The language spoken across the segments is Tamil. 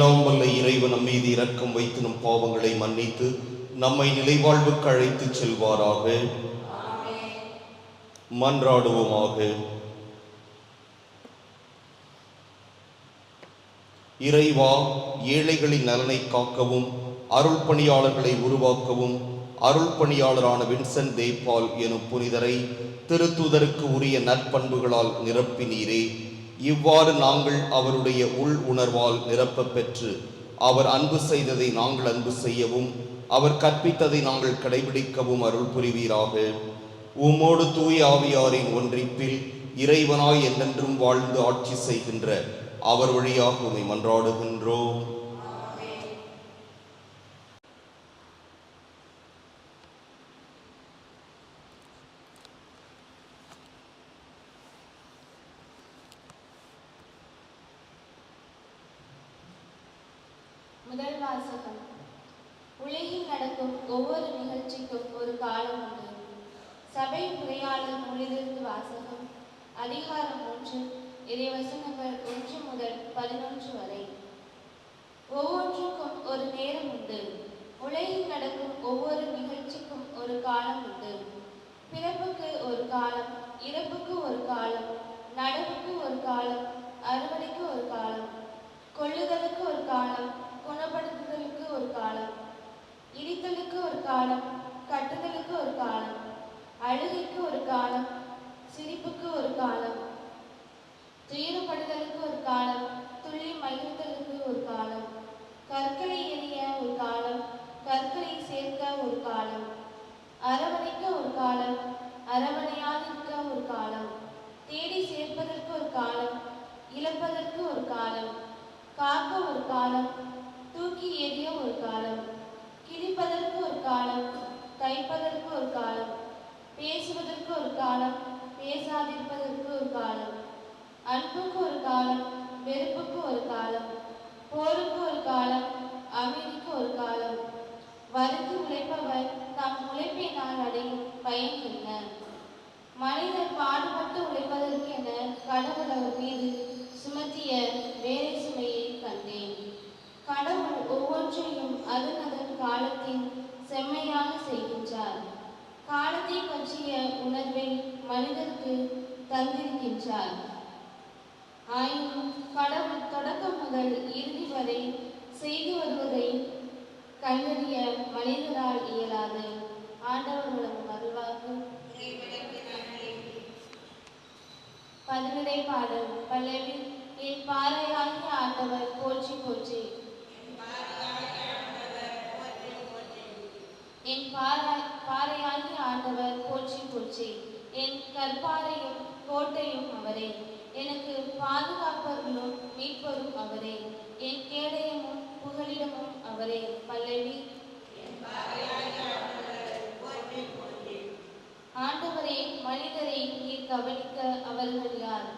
எல்லாம் வல்ல இறைவன் நம் மீது இரக்கம் வைத்து நம் பாவங்களை மன்னித்து நம்மை நிலைவாழ்வுக்கு அழைத்து செல்வாராக. மன்றாடுவோமாக. இறைவா ஏழைகளின் நலனை காக்கவும் அருள் பணியாளர்களை உருவாக்கவும் அருள் பணியாளரான வின்சென்ட் தேப்பால் எனும் புனிதரை திருத்துதருக்கு உரிய நற்பண்புகளால் நிரப்பினீரே. இவ்வாறு நாங்கள் அவருடைய உள் உணர்வால் நிரப்ப பெற்று அவர் அன்பு செய்ததை நாங்கள் அன்பு செய்யவும் அவர் கற்பித்ததை நாங்கள் கடைபிடிக்கவும் அருள் புரிவீராக. உம்மோடு தூய் ஆவியாரின் ஒன்றிப்பில் இறைவனாய் என்றென்றும் வாழ்ந்து ஆட்சி செய்கின்ற அவர் வழியாக உண்மை மன்றாடுகின்றோம் முதல் வாசகம் உலகில் நடக்கும் ஒவ்வொரு நிகழ்ச்சிக்கும் ஒரு காலம் உண்டு. சபை உரையாடல் நூலிலிருந்து வாசகம். அதிகாரம் ஒன்று இறைவசனங்கள் ஒன்று முதல் பதினொன்று வரை. ஒவ்வொன்றுக்கும் ஒரு நேரம் உண்டு. உலகில் நடக்கும் ஒவ்வொரு நிகழ்ச்சிக்கும் ஒரு காலம் உண்டு. பிறப்புக்கு ஒரு காலம் இறப்பு ஒரு காலம் நடவுக்கு ஒரு காலம் அறுவடைக்கு ஒரு காலம் கொள்ளுதலுக்கு ஒரு காலம் குணப்படுத்துதலுக்கு ஒரு காலம் இடித்தலுக்கு ஒரு காலம் கட்டுதலுக்கு ஒரு காலம் அழுகைக்கு ஒரு காலம் சிரிப்புக்கு ஒரு காலம் துயரப்படுதலுக்கு ஒரு காலம் துள்ளி மகிழ்தலுக்கு ஒரு காலம் கற்களை எரிய ஒரு காலம் கற்களை சேர்க்க ஒரு காலம் அரவணைக்க ஒரு காலம் அரவணையாதிருக்க ஒரு காலம் தேடி சேர்ப்பதற்கு ஒரு காலம் இழப்பதற்கு ஒரு காலம் காக்க ஒரு காலம் தூக்கி எறிய ஒரு காலம் கிழிப்பதற்கு ஒரு காலம் தைப்பதற்கு ஒரு காலம் பேசுவதற்கு ஒரு காலம் பேசாதிருப்பதற்கு ஒரு காலம் அன்புக்கு ஒரு காலம் வெறுப்புக்கு ஒரு காலம் போருக்கு ஒரு காலம் அமைதிக்கு ஒரு காலம். வருத்தி உழைப்பவர் தம் உழைப்பினால் அடையும் பயன் என்ன? மனிதர் பாடுபட்டு உழைப்பதற்கு என கடவுள் அவர் மீது சுமத்திய வேலை சுமையை கண்டேன். கடவுள் ஒவ்வொன்றையும் அதன் அதன் காலத்தின் செம்மையாக செய்கின்றார். காலத்தை பற்றிய உணர்வை மனிதருக்கு தந்திருக்கின்றார். ஆயினும் கடவுள் தொடக்கம் முதல் இறுதி வரை செய்து வருவதை கண்டறிய மனிதரால் இயலாது. ஆண்டவர் வழங்கும் அருள்வாக்கு பதினடை பாடல். பல்லவி என் பாறையாகிய ஆண்டவர் போற்றி போற்றி. என் பாறை பாறையாகிய ஆண்டவர் போற்றி போற்றி. என் கற்பாறையும் கோட்டையும் அவரே. எனக்கு பாதுகாப்பவர்களும் மீட்பரும் அவரே. என் கேடயமும் புகலிடமும் அவரே. பல்லவி. ஆண்டவரே மனிதரை நீர் கவனிக்க அவர்கள் யார்?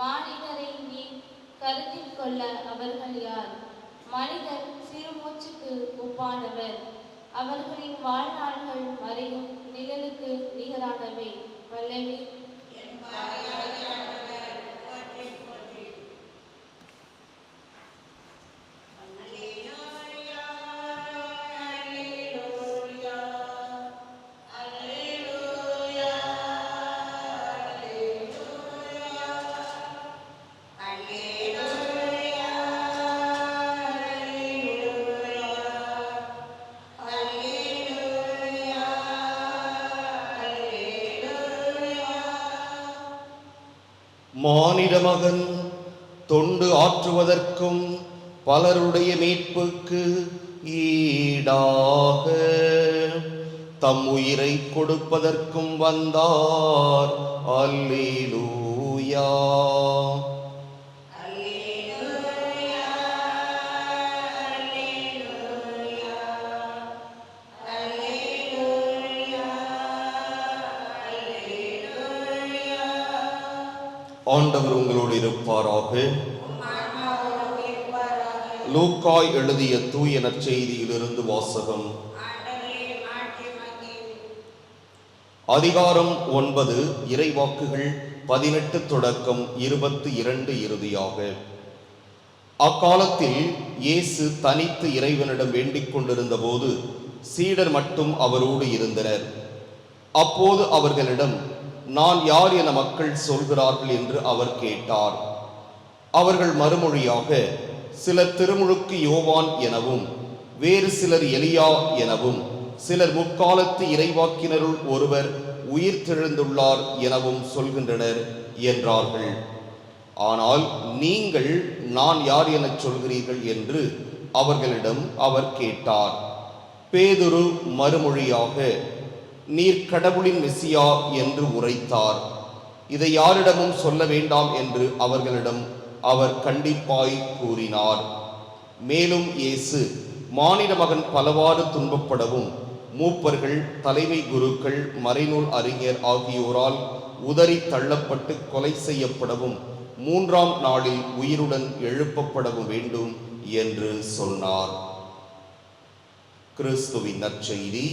மானிடரை நீர் கருத்தில் கொள்ள அவர்கள் யார்? மனிதர் சிறு மூச்சுக்கு ஒப்பானவர். அவர்களின் வாழ்நாள்கள் வரையும் நிழலுக்கு நிகரானவை. வல்லவி மானிட மகன் தொண்டு ஆற்றுவதற்கும் பலருடைய மீட்புக்கு ஈடாக. தம் உயிரை கொடுப்பதற்கும் வந்தார். அல்லேலூயா. ஆண்டவர் உங்களோடு இருப்பாராக. லூக்காய் எழுதிய தூய நற்செய்தியிலிருந்து வாசகம். அதிகாரம் ஒன்பது இறைவாக்குகள் பதினெட்டு தொடக்கம் இருபத்தி இரண்டு இறுதியாக. அக்காலத்தில் இயேசு தனித்து இறைவனிடம் வேண்டிக் கொண்டிருந்த போது சீடர் மட்டும் அவரோடு இருந்தனர். அப்போது அவர்களிடம் நான் யார் என மக்கள் சொல்கிறார்கள் என்று அவர் கேட்டார். அவர்கள் மறுமொழியாக சிலர் திருமுழுக்கு யோவான் எனவும் வேறு சிலர் எலியா எனவும் சிலர் முக்காலத்து இறைவாக்கினருள் ஒருவர் உயிர் உயிர்த்தெழுந்துள்ளார் எனவும் சொல்கின்றனர் என்றார்கள். ஆனால் நீங்கள் நான் யார் எனச் சொல்கிறீர்கள்? என்று அவர்களிடம் அவர் கேட்டார். பேதுரு மறுமொழியாக நீர் கடவுளின் மெசியா என்று உரைத்தார். இதை யாரிடமும் சொல்ல வேண்டாம் என்று அவர்களிடம் அவர் கண்டிப்பாய் கூறினார். மேலும் இயேசு மாநில மகன் பலவாறு துன்பப்படவும் மூப்பர்கள் தலைமை குருக்கள் மறைநூல் அறிஞர் ஆகியோரால் உதறி தள்ளப்பட்டு கொலை செய்யப்படவும் மூன்றாம் நாளில் உயிருடன் எழுப்பப்படவும் வேண்டும் என்று சொன்னார். கிறிஸ்துவின் நற்செய்தி.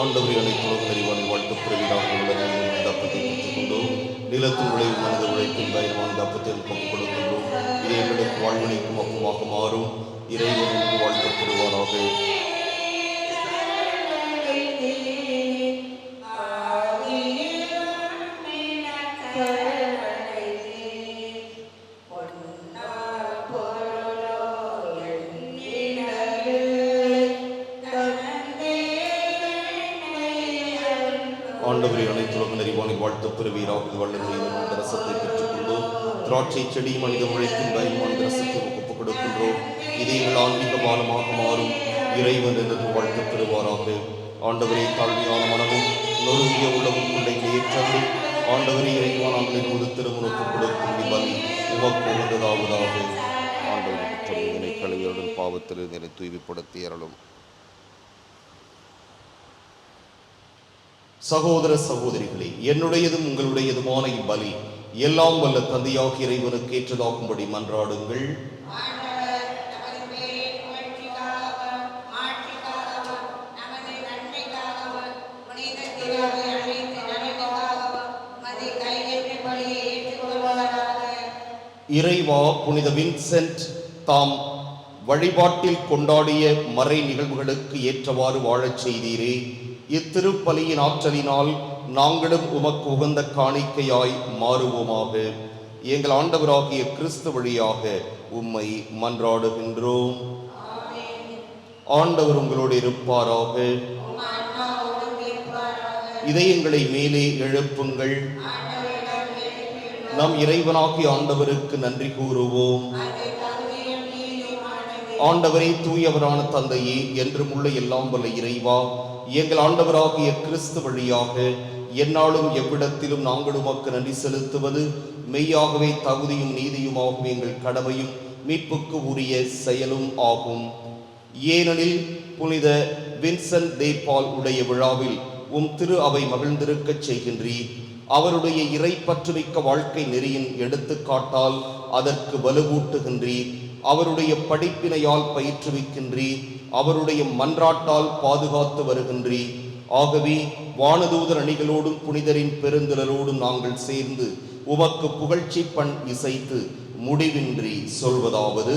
ஆண்டவரை அனைத்துலகம் அறிவான் வாழ்த்து பிறவிடாக உள்ள நிலையில் இந்த அப்பத்தை பெற்றுக்கொண்டோம். நிலத்தின் உழைவு மனது உழைக்கும் பயமான இந்த அப்பத்தை பங்கு கொடுக்கின்றோம் இதை எங்களுக்கு வாழ்வழிக்கும் அப்பமாக மாறும். இறைவனுக்கு வாழ்த்து வாழ்த்தப்படுவாராக ஆண்டவரை அனைத்துலகம் அறிவானை வாழ்த்த பிறவியராக வல்லமை ரசத்தை பெற்றுக்கொண்டோம் திராட்சை செடி மனித உழைக்கும் பயமான ரசத்தை ஒப்புக் கொடுக்கின்றோம் இது எங்கள் ஆன்மீக பானமாக மாறும் இறைவன் என்று வாழ்த்து பெறுவாராக. ஆண்டவரை தாழ்மையான மனமும் நொறுங்கிய உள்ளமும் கொண்ட இந்த ஆண்டவரை இறைவான் ஒரு திருமணத்தை கொடுக்கும் பலி உமக்கு உகந்ததாவதாக. ஆண்டவரை குற்றம் இதனை கழுவியுடன் பாவத்தில் தூய்மைப்படுத்தி அருளும். சகோதர சகோதரிகளே என்னுடையதும் உங்களுடையதுமான இப்பலி எல்லாம் வல்ல தந்தையாக இறைவனுக்கு ஏற்றதாகும்படி மன்றாடுங்கள். இறைவா புனித வின்சென்ட் தாம் வழிபாட்டில் கொண்டாடிய மறை நிகழ்வுகளுக்கு ஏற்றவாறு வாழச் செய்தீரே. இத்திருப்பலியின் ஆற்றலினால் நாங்களும் உமக்கு உகந்த காணிக்கையாய் மாறுவோமாக. எங்கள் ஆண்டவராகிய கிறிஸ்து வழியாக உம்மை மன்றாடுகின்றோம். ஆண்டவர் உங்களோடு இருப்பாராக. இதயங்களை மேலே எழுப்புங்கள். நம் இறைவனாகிய ஆண்டவருக்கு நன்றி கூறுவோம். ஆண்டவரே தூயவரான தந்தையே என்றும் உள்ள எல்லாம் வல்ல இறைவா எங்கள் ஆண்டவராகிய கிறிஸ்து வழியாக என்னாலும் எவ்விடத்திலும் நாங்கள் உமக்கு நன்றி செலுத்துவது. மெய்யாகவே தகுதியும் நீதியுமாகும் எங்கள் கடமையும் மீட்புக்கு உரிய செயலும் ஆகும். ஏனெனில் புனித வின்சன் தேபால் உடைய விழாவில் உம் திரு அவை மகிழ்ந்திருக்கச் செய்கின்றீர். அவருடைய இறை பற்றுமிக்க வாழ்க்கை நெறியின் எடுத்துக்காட்டால் அதற்கு வலுவூட்டுகின்றீர். அவருடைய படிப்பினையால் பயிற்றுவிக்கின்றீர். அவருடைய மன்றாட்டால் பாதுகாத்து வருகின்றி ஆகவே வானதூதர் அணிகளோடும் புனிதரின் பெருந்திரலோடும் நாங்கள் சேர்ந்து உமக்கு புகழ்ச்சி பண் இசைத்து முடிவின்றி சொல்வதாவது.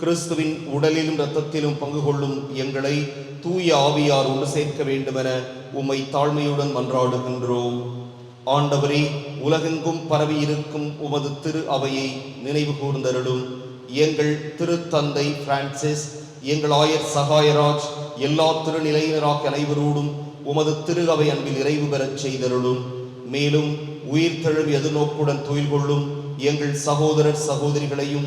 கிறிஸ்துவின் உடலிலும் இரத்தத்திலும் பங்கு கொள்ளும் எங்களை தூய ஆவியார் ஒன்று சேர்க்க வேண்டுமென உம்மை தாழ்மையுடன் மன்றாடுகின்றோம். ஆண்டவரே உலகெங்கும் பரவி இருக்கும் உமது திரு அவையை நினைவு கூர்ந்தருளும். எங்கள் திருத்தந்தை பிரான்சிஸ் எங்கள் ஆயர் சகாயராஜ் எல்லா திருநிலையினராக அனைவரோடும் உமது திரு அவை அன்பில் நிறைவு பெறச் செய்தருளும். மேலும் உயிர் தழுவி எதிர்நோக்குடன் துயில் கொள்ளும் எங்கள் சகோதரர் சகோதரிகளையும்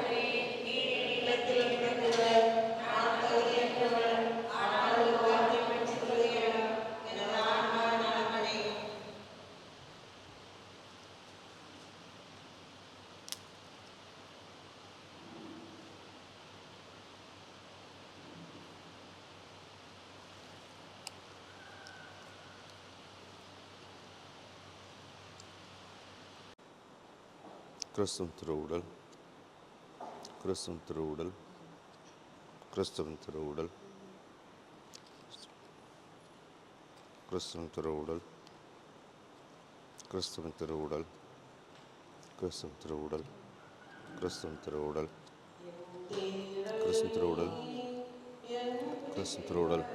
கிறிஸ்துவின் திருவுடல் கிறிஸ்துவின் திருவுடல் கிறிஸ்துவின் திருவுடல் கிறிஸ்துவின் திருவுடல் கிறிஸ்துவின் திருவுடல் கிறிஸ்துவின் திருவுடல் கிறிஸ்துவின் திருவுடல் கிறிஸ்துவின் திருவுடல் கிறிஸ்துவின் திருவுடல் கிறிஸ்துவின் திருவுடல்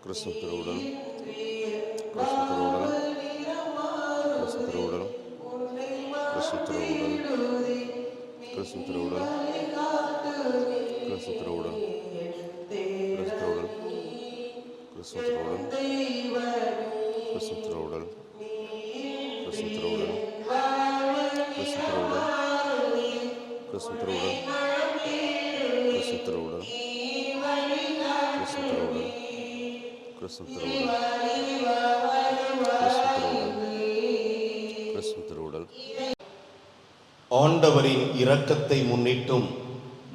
கிறிஸ்துவின் திருவுடல் கிறிஸ்துவின் திருவுடல் su trono, con. ஆண்டவரின் இரக்கத்தை முன்னிட்டும்.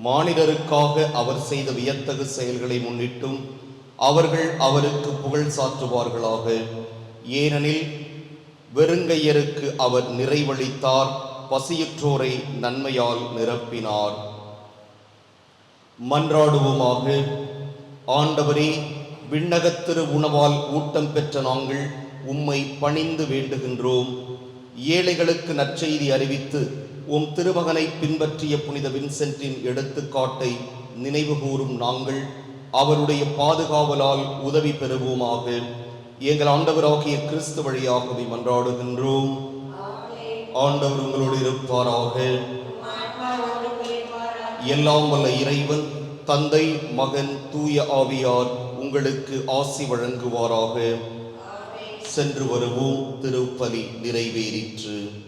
மானிடருக்காக அவர் செய்த வியத்தகு செயல்களை முன்னிட்டும். அவர்கள் அவருக்கு புகழ் சாற்றுவார்களாக. ஏனெனில் வெறுங்கையருக்கு அவர் நிறைவளித்தார் பசியுற்றோரை நன்மையால் நிரப்பினார். மன்றாடுவோமாக ஆண்டவரே விண்ணகத்திரு உணவால் ஊட்டம் பெற்ற நாங்கள் உம்மை பணிந்து வேண்டுகின்றோம். ஏழைகளுக்கு நற்செய்தி அறிவித்து உம் திருமகனை பின்பற்றிய புனித வின்சென்ட்டின் எடுத்துக்காட்டை நினைவுகூரும் நாங்கள் அவருடைய பாதுகாவலால் உதவி பெறுவோமாக. எங்கள் ஆண்டவராகிய கிறிஸ்து வழியாகவே மன்றாடுகின்றோம். ஆண்டவர் உங்களோடு இருப்பாராக. எல்லாம் வல்ல இறைவன் தந்தை மகன் தூய ஆவியார் உங்களுக்கு ஆசி வழங்குவாராக. சென்று வருவோம் திருப்பலி நிறைவேறிற்று.